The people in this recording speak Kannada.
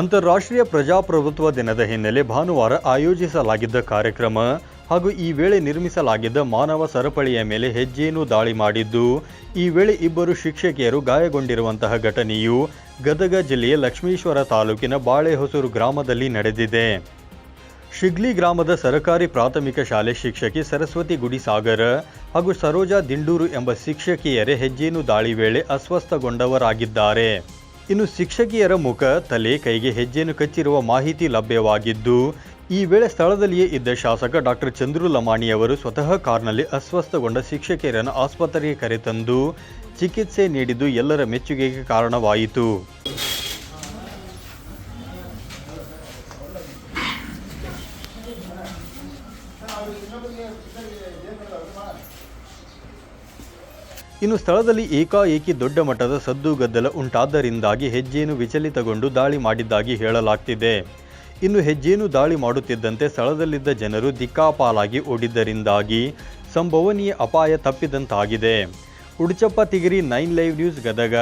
ಅಂತಾರಾಷ್ಟ್ರೀಯ ಪ್ರಜಾಪ್ರಭುತ್ವ ದಿನದ ಹಿನ್ನೆಲೆ ಭಾನುವಾರ ಆಯೋಜಿಸಲಾಗಿದ್ದ ಕಾರ್ಯಕ್ರಮ ಹಾಗೂ ಈ ವೇಳೆ ನಿರ್ಮಿಸಲಾಗಿದ್ದ ಮಾನವ ಸರಪಳಿಯ ಮೇಲೆ ಹೆಜ್ಜೇನು ದಾಳಿ ಮಾಡಿದ್ದು, ಈ ವೇಳೆ ಇಬ್ಬರು ಶಿಕ್ಷಕಿಯರು ಗಾಯಗೊಂಡಿರುವಂತಹ ಘಟನೆಯು ಗದಗ ಜಿಲ್ಲೆಯ ಲಕ್ಷ್ಮೀಶ್ವರ ತಾಲೂಕಿನ ಬಾಳೆಹೊಸೂರು ಗ್ರಾಮದಲ್ಲಿ ನಡೆದಿದೆ. ಶಿಗ್ಲಿ ಗ್ರಾಮದ ಸರಕಾರಿ ಪ್ರಾಥಮಿಕ ಶಾಲೆ ಶಿಕ್ಷಕಿ ಸರಸ್ವತಿ ಗುಡಿಸಾಗರ ಹಾಗೂ ಸರೋಜಾ ದಿಂಡೂರು ಎಂಬ ಶಿಕ್ಷಕಿಯರೇ ಹೆಜ್ಜೇನು ದಾಳಿ ವೇಳೆ ಅಸ್ವಸ್ಥಗೊಂಡವರಾಗಿದ್ದಾರೆ. ಇನ್ನು ಶಿಕ್ಷಕಿಯರ ಮುಖ ತಲೆ ಕೈಗೆ ಹೆಜ್ಜೆಯನ್ನು ಕಚ್ಚಿರುವ ಮಾಹಿತಿ ಲಭ್ಯವಾಗಿದ್ದು, ಈ ವೇಳೆ ಸ್ಥಳದಲ್ಲಿಯೇ ಇದ್ದ ಶಾಸಕ ಡಾಕ್ಟರ್ ಚಂದ್ರು ಲಮಾಣಿ ಅವರು ಸ್ವತಃ ಕಾರ್ನಲ್ಲಿ ಅಸ್ವಸ್ಥಗೊಂಡ ಶಿಕ್ಷಕಿಯರನ್ನು ಆಸ್ಪತ್ರೆಗೆ ಕರೆತಂದು ಚಿಕಿತ್ಸೆ ನೀಡಿದ್ದು ಎಲ್ಲರ ಮೆಚ್ಚುಗೆಗೆ ಕಾರಣವಾಯಿತು. ಇನ್ನು ಸ್ಥಳದಲ್ಲಿ ಏಕಾಏಕಿ ದೊಡ್ಡ ಮಟ್ಟದ ಸದ್ದು ಗದ್ದಲ ಉಂಟಾದ್ದರಿಂದಾಗಿ ಹೆಜ್ಜೇನು ವಿಚಲಿತಗೊಂಡು ದಾಳಿ ಮಾಡಿದ್ದಾಗಿ ಹೇಳಲಾಗ್ತಿದೆ. ಇನ್ನು ಹೆಜ್ಜೇನು ದಾಳಿ ಮಾಡುತ್ತಿದ್ದಂತೆ ಸ್ಥಳದಲ್ಲಿದ್ದ ಜನರು ದಿಕ್ಕಾಪಾಲಾಗಿ ಓಡಿದ್ದರಿಂದಾಗಿ ಸಂಭವನೀಯ ಅಪಾಯ ತಪ್ಪಿದಂತಾಗಿದೆ. Uduchappa, Tigiri, nine live news, Gadag.